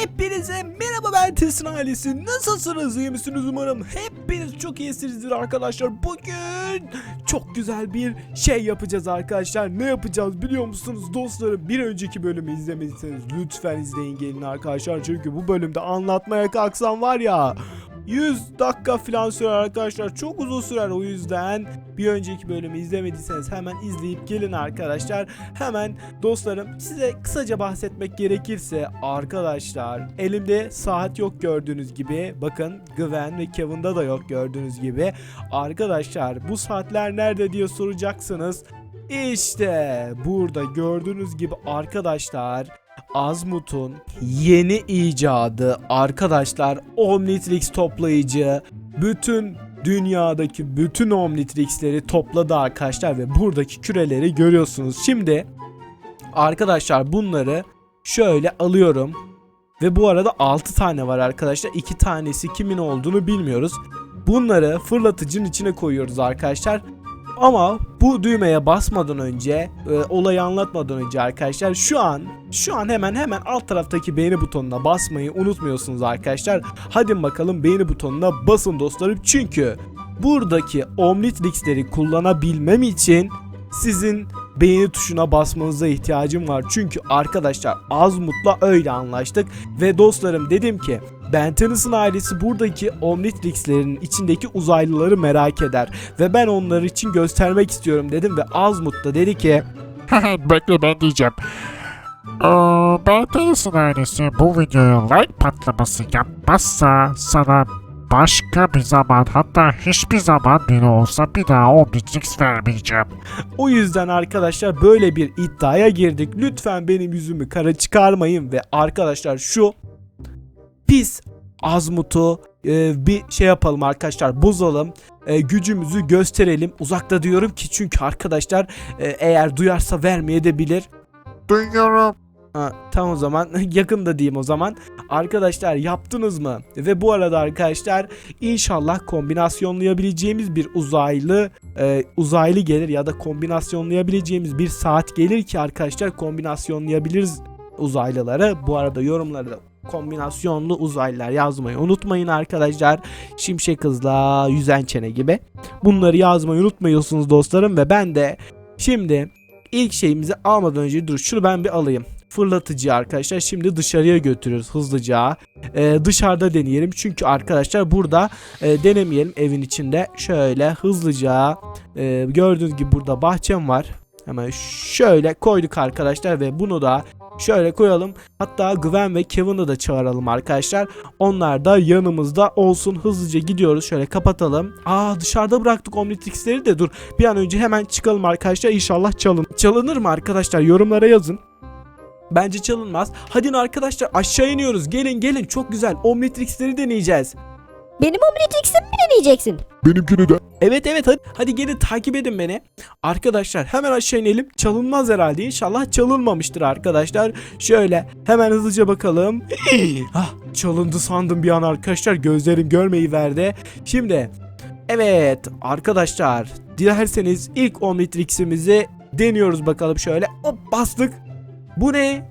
Hepinize merhaba ben Tesin ailesi. Nasılsınız? İyi misiniz umarım? Hepiniz çok iyisinizdir arkadaşlar. Bugün çok güzel bir şey yapacağız arkadaşlar. Ne yapacağız biliyor musunuz dostlarım? Bir önceki bölümü izlemediyseniz lütfen izleyin gelin arkadaşlar. Çünkü bu bölümde anlatmaya kalksam var ya 100 dakika falan sürer arkadaşlar. Çok uzun sürer o yüzden bir önceki bölümü izlemediyseniz hemen izleyip gelin arkadaşlar. Hemen dostlarım size kısaca bahsetmek gerekirse arkadaşlar elimde saat yok gördüğünüz gibi. Bakın Gwen ve Kevin'da da yok gördüğünüz gibi. Arkadaşlar bu saatler nerede diye soracaksınız. İşte burada gördüğünüz gibi arkadaşlar Azmut'un yeni icadı arkadaşlar Omnitrix toplayıcı bütün dünyadaki bütün Omnitrix'leri topladı arkadaşlar ve buradaki küreleri görüyorsunuz. Şimdi arkadaşlar bunları şöyle alıyorum ve bu arada 6 tane var arkadaşlar. 2 tanesi kimin olduğunu bilmiyoruz. Bunları fırlatıcının içine koyuyoruz arkadaşlar. Ama bu düğmeye basmadan önce, e, olayı anlatmadan önce arkadaşlar şu an şu an hemen hemen alt taraftaki beğeni butonuna basmayı unutmuyorsunuz arkadaşlar. Hadi bakalım beğeni butonuna basın dostlarım çünkü buradaki Omnitrix'leri kullanabilmem için sizin beğeni tuşuna basmanıza ihtiyacım var. Çünkü arkadaşlar Azmut'la öyle anlaştık ve dostlarım dedim ki Ben Tennyson'ın ailesi buradaki Omnitrix'lerin içindeki uzaylıları merak eder ve ben onlar için göstermek istiyorum dedim ve Azmut da dedi ki Bekle ben diyeceğim. Ee, ben Tennyson ailesi bu videoya like patlaması yapmazsa sana başka bir zaman hatta hiçbir zaman bile olsa bir daha Omnitrix vermeyeceğim. O yüzden arkadaşlar böyle bir iddiaya girdik. Lütfen benim yüzümü kara çıkarmayın ve arkadaşlar şu pis Azmut'u e, bir şey yapalım arkadaşlar bozalım. E, gücümüzü gösterelim. Uzakta diyorum ki çünkü arkadaşlar e, eğer duyarsa vermeye de bilir. Duyuyorum. Ha, tamam o zaman yakında diyeyim o zaman. Arkadaşlar yaptınız mı? Ve bu arada arkadaşlar inşallah kombinasyonlayabileceğimiz bir uzaylı e, uzaylı gelir ya da kombinasyonlayabileceğimiz bir saat gelir ki arkadaşlar kombinasyonlayabiliriz uzaylıları. Bu arada yorumlarda kombinasyonlu uzaylılar yazmayı unutmayın arkadaşlar. Şimşek hızla yüzen çene gibi. Bunları yazmayı unutmuyorsunuz dostlarım ve ben de şimdi ilk şeyimizi almadan önce dur şunu ben bir alayım. Fırlatıcı arkadaşlar şimdi dışarıya götürüyoruz hızlıca. Ee, dışarıda deneyelim çünkü arkadaşlar burada e, denemeyelim evin içinde. Şöyle hızlıca e, gördüğünüz gibi burada bahçem var. Hemen şöyle koyduk arkadaşlar ve bunu da şöyle koyalım. Hatta Gwen ve Kevin'ı da çağıralım arkadaşlar. Onlar da yanımızda olsun. Hızlıca gidiyoruz. Şöyle kapatalım. Aa dışarıda bıraktık Omnitrix'leri de dur. Bir an önce hemen çıkalım arkadaşlar. İnşallah çalın. Çalınır mı arkadaşlar? Yorumlara yazın. Bence çalınmaz. Hadi arkadaşlar aşağı iniyoruz. Gelin gelin çok güzel. Omnitrix'leri deneyeceğiz. Benim Omnitrix'imi mi deneyeceksin? Benimkini de. Evet evet hadi, hadi gelin takip edin beni. Arkadaşlar hemen aşağı inelim. Çalınmaz herhalde. İnşallah çalınmamıştır arkadaşlar. Şöyle hemen hızlıca bakalım. ah, çalındı sandım bir an arkadaşlar. Gözlerim görmeyi verdi. Şimdi evet arkadaşlar dilerseniz ilk Omnitrix'imizi deniyoruz bakalım şöyle. Hop bastık. Bu ne?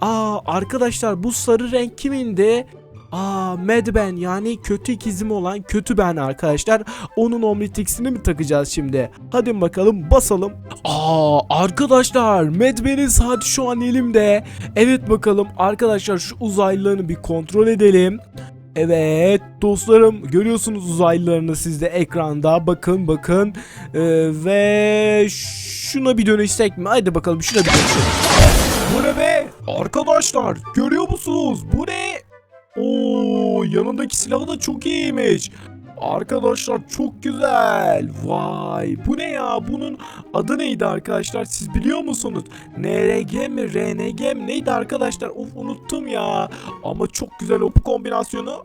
Aa arkadaşlar bu sarı renk kimindi? Aa Mad Ben yani kötü ikizim olan kötü ben arkadaşlar. Onun Omnitrix'ini mi takacağız şimdi? Hadi bakalım basalım. Aa arkadaşlar Mad Ben'in saati şu an elimde. Evet bakalım arkadaşlar şu uzaylılarını bir kontrol edelim. Evet dostlarım görüyorsunuz uzaylılarını sizde ekranda bakın bakın Ee, ve şuna bir dönüşsek mi? Hadi bakalım şuna bir dönüşelim. Bu ne be? Arkadaşlar görüyor musunuz? Bu ne? Oo yanındaki silahı da çok iyiymiş. Arkadaşlar çok güzel. Vay bu ne ya? Bunun adı neydi arkadaşlar? Siz biliyor musunuz? NRG mi? RNG mi? Neydi arkadaşlar? Of unuttum ya. Ama çok güzel o kombinasyonu.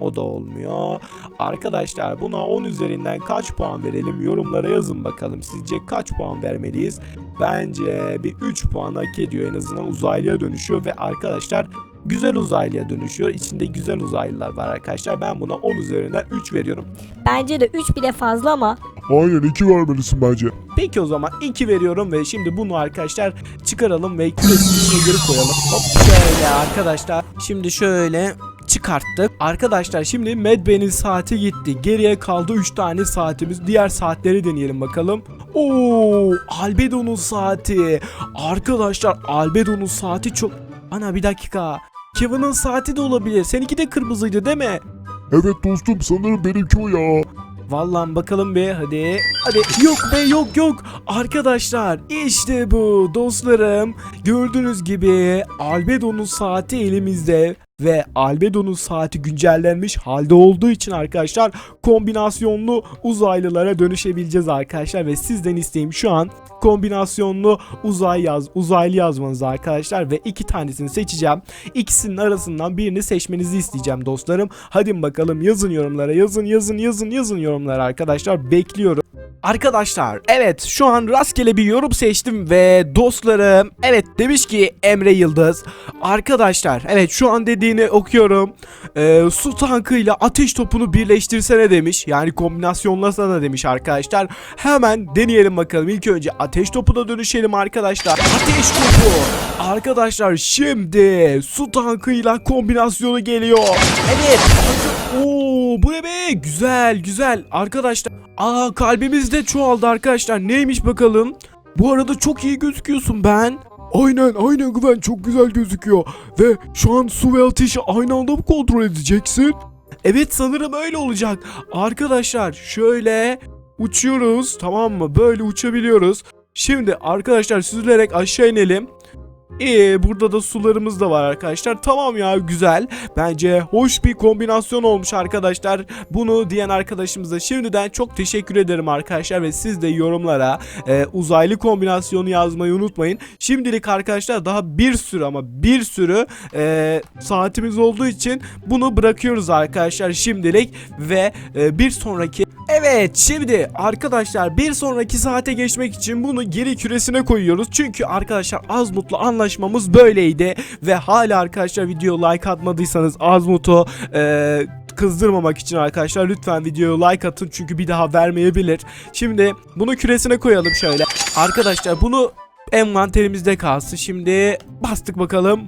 O da olmuyor. Arkadaşlar buna 10 üzerinden kaç puan verelim? Yorumlara yazın bakalım. Sizce kaç puan vermeliyiz? Bence bir 3 puan hak ediyor en azından uzaylıya dönüşüyor ve arkadaşlar güzel uzaylıya dönüşüyor. İçinde güzel uzaylılar var arkadaşlar. Ben buna 10 üzerinden 3 veriyorum. Bence de 3 bile fazla ama Aynen iki vermelisin bence. Peki o zaman 2 veriyorum ve şimdi bunu arkadaşlar çıkaralım ve geri koyalım. Hop şöyle arkadaşlar. Şimdi şöyle çıkarttık. Arkadaşlar şimdi Medbay'in saati gitti. Geriye kaldı 3 tane saatimiz. Diğer saatleri deneyelim bakalım. Oo, Albedo'nun saati. Arkadaşlar Albedo'nun saati çok... Ana bir dakika. Kevin'in saati de olabilir. Seninki de kırmızıydı değil mi? Evet dostum sanırım benimki o ya. Vallahi bakalım be hadi. Hadi yok be yok yok. Arkadaşlar işte bu dostlarım. Gördüğünüz gibi Albedo'nun saati elimizde ve Albedo'nun saati güncellenmiş halde olduğu için arkadaşlar kombinasyonlu uzaylılara dönüşebileceğiz arkadaşlar ve sizden isteğim şu an kombinasyonlu uzay yaz uzaylı yazmanız arkadaşlar ve iki tanesini seçeceğim. İkisinin arasından birini seçmenizi isteyeceğim dostlarım. Hadi bakalım yazın yorumlara yazın yazın yazın yazın yorumlara arkadaşlar bekliyorum. Arkadaşlar evet şu an rastgele bir yorum seçtim ve dostlarım evet demiş ki Emre Yıldız arkadaşlar evet şu an dediğini okuyorum. Ee, su tankıyla ateş topunu birleştirsene demiş. Yani kombinasyonlasana demiş arkadaşlar. Hemen deneyelim bakalım. İlk önce ateş topuna dönüşelim arkadaşlar. Ateş topu. Arkadaşlar şimdi su tankıyla kombinasyonu geliyor. Evet Oo bu ne be? Güzel güzel. Arkadaşlar. Aa kalbimiz de çoğaldı arkadaşlar. Neymiş bakalım? Bu arada çok iyi gözüküyorsun ben. Aynen aynen Güven çok güzel gözüküyor. Ve şu an su ve ateşi aynı anda mı kontrol edeceksin? Evet sanırım öyle olacak. Arkadaşlar şöyle uçuyoruz tamam mı? Böyle uçabiliyoruz. Şimdi arkadaşlar süzülerek aşağı inelim. İyi burada da sularımız da var arkadaşlar. Tamam ya güzel. Bence hoş bir kombinasyon olmuş arkadaşlar. Bunu diyen arkadaşımıza şimdiden çok teşekkür ederim arkadaşlar. Ve siz de yorumlara e, uzaylı kombinasyonu yazmayı unutmayın. Şimdilik arkadaşlar daha bir sürü ama bir sürü e, saatimiz olduğu için bunu bırakıyoruz arkadaşlar şimdilik. Ve e, bir sonraki Evet şimdi arkadaşlar bir sonraki saate geçmek için bunu geri küresine koyuyoruz. Çünkü arkadaşlar Azmut'la anlaşmamız böyleydi. Ve hala arkadaşlar video like atmadıysanız Azmut'u e, kızdırmamak için arkadaşlar lütfen videoya like atın. Çünkü bir daha vermeyebilir. Şimdi bunu küresine koyalım şöyle. Arkadaşlar bunu envanterimizde kalsın. Şimdi bastık bakalım.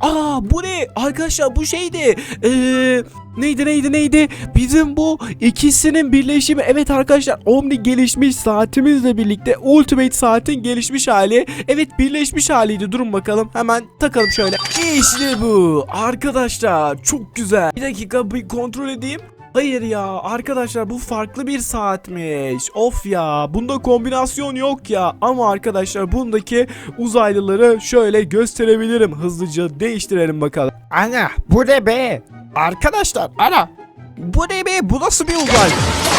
Aa bu ne? Arkadaşlar bu şeydi. Eee neydi neydi neydi? Bizim bu ikisinin birleşimi. Evet arkadaşlar Omni gelişmiş saatimizle birlikte Ultimate saatin gelişmiş hali. Evet birleşmiş haliydi. Durun bakalım. Hemen takalım şöyle. İşte bu. Arkadaşlar çok güzel. Bir dakika bir kontrol edeyim. Hayır ya arkadaşlar bu farklı bir saatmiş. Of ya bunda kombinasyon yok ya. Ama arkadaşlar bundaki uzaylıları şöyle gösterebilirim. Hızlıca değiştirelim bakalım. Ana bu ne be? Arkadaşlar ana. Bu ne be? Bu nasıl bir uzay?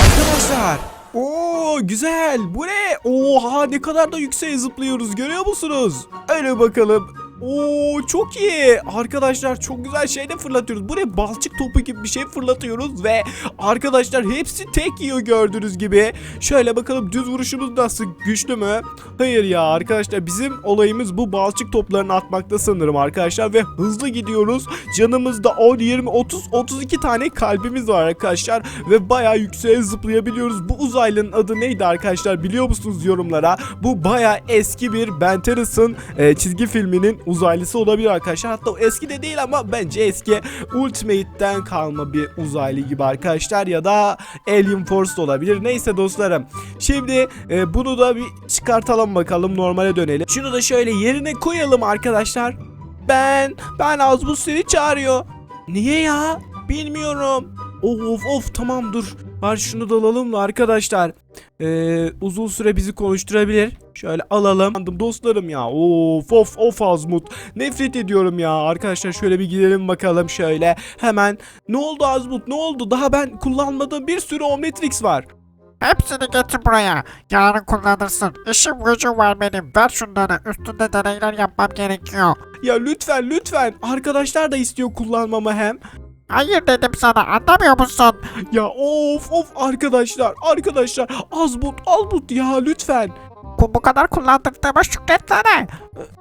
Arkadaşlar. Oo güzel. Bu ne? Oha ne kadar da yükseğe zıplıyoruz. Görüyor musunuz? Öyle bakalım. Oo çok iyi. Arkadaşlar çok güzel şey de fırlatıyoruz. Bu ne? Balçık topu gibi bir şey fırlatıyoruz ve arkadaşlar hepsi tek yiyor gördüğünüz gibi. Şöyle bakalım düz vuruşumuz nasıl güçlü mü? Hayır ya arkadaşlar bizim olayımız bu balçık toplarını atmakta sanırım arkadaşlar ve hızlı gidiyoruz. Canımızda 10, 20, 30, 32 tane kalbimiz var arkadaşlar ve bayağı yükseğe zıplayabiliyoruz. Bu uzaylının adı neydi arkadaşlar biliyor musunuz yorumlara? Bu bayağı eski bir Ben Tennyson e, çizgi filminin uzaylısı olabilir arkadaşlar. Hatta o eski de değil ama bence eski Ultimate'den kalma bir uzaylı gibi arkadaşlar ya da Alien Force da olabilir. Neyse dostlarım. Şimdi e, bunu da bir çıkartalım bakalım normale dönelim. Şunu da şöyle yerine koyalım arkadaşlar. Ben ben Azbus seni çağırıyor. Niye ya? Bilmiyorum. Of of tamam dur. Var şunu da alalım da arkadaşlar. Ee, uzun süre bizi konuşturabilir. Şöyle alalım. Dostlarım ya. Of of of Azmut. Nefret ediyorum ya. Arkadaşlar şöyle bir gidelim bakalım şöyle. Hemen. Ne oldu Azmut? Ne oldu? Daha ben kullanmadığım bir sürü Omnitrix var. Hepsini getir buraya. Yarın kullanırsın. İşim gücüm var benim. Ver şunları. Üstünde deneyler yapmam gerekiyor. Ya lütfen lütfen. Arkadaşlar da istiyor kullanmamı hem. Hayır dedim sana. Anlamıyor musun? Ya of of arkadaşlar arkadaşlar Azmut Azmut ya lütfen. Bu, kadar kullandırdığıma şükretsene.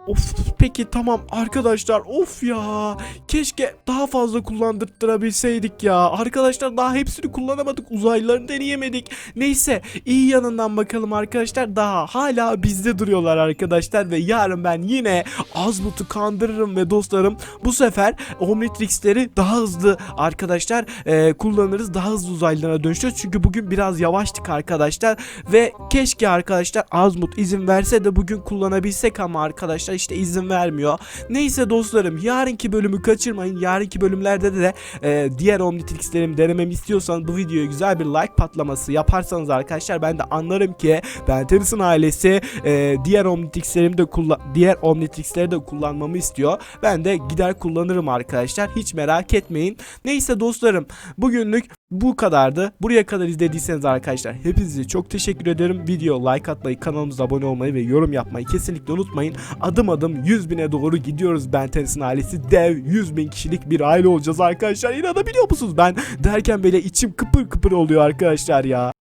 Of peki tamam arkadaşlar. Of ya. Keşke daha fazla kullandırttırabilseydik ya. Arkadaşlar daha hepsini kullanamadık. Uzaylılarını deneyemedik. Neyse iyi yanından bakalım arkadaşlar. Daha hala bizde duruyorlar arkadaşlar ve yarın ben yine Azmut'u kandırırım ve dostlarım bu sefer Omnitrix'leri daha hızlı arkadaşlar e, kullanırız. Daha hızlı uzaylılara dönüşürüz çünkü bugün biraz yavaştık arkadaşlar ve keşke arkadaşlar Azmut izin verse de bugün kullanabilsek ama arkadaşlar işte izin vermiyor. Neyse dostlarım yarınki bölümü kaçırmayın. Yarınki bölümlerde de e, diğer Omnitrix'lerimi denememi istiyorsanız bu videoya güzel bir like patlaması yaparsanız arkadaşlar ben de anlarım ki Ben Tennyson ailesi e, diğer Omnitrix'lerimi de kullan diğer Omnitrix'leri de kullanmamı istiyor. Ben de gider kullanırım arkadaşlar. Hiç merak etmeyin. Neyse dostlarım bugünlük bu kadardı. Buraya kadar izlediyseniz arkadaşlar hepinize çok teşekkür ederim. Video like atmayı, kanalımıza abone olmayı ve yorum yapmayı kesinlikle unutmayın. Adım adım 100 bine doğru gidiyoruz Ben Tennyson ailesi. Dev 100 bin kişilik bir aile olacağız arkadaşlar. İnanabiliyor musunuz? Ben derken böyle içim kıpır kıpır oluyor arkadaşlar ya.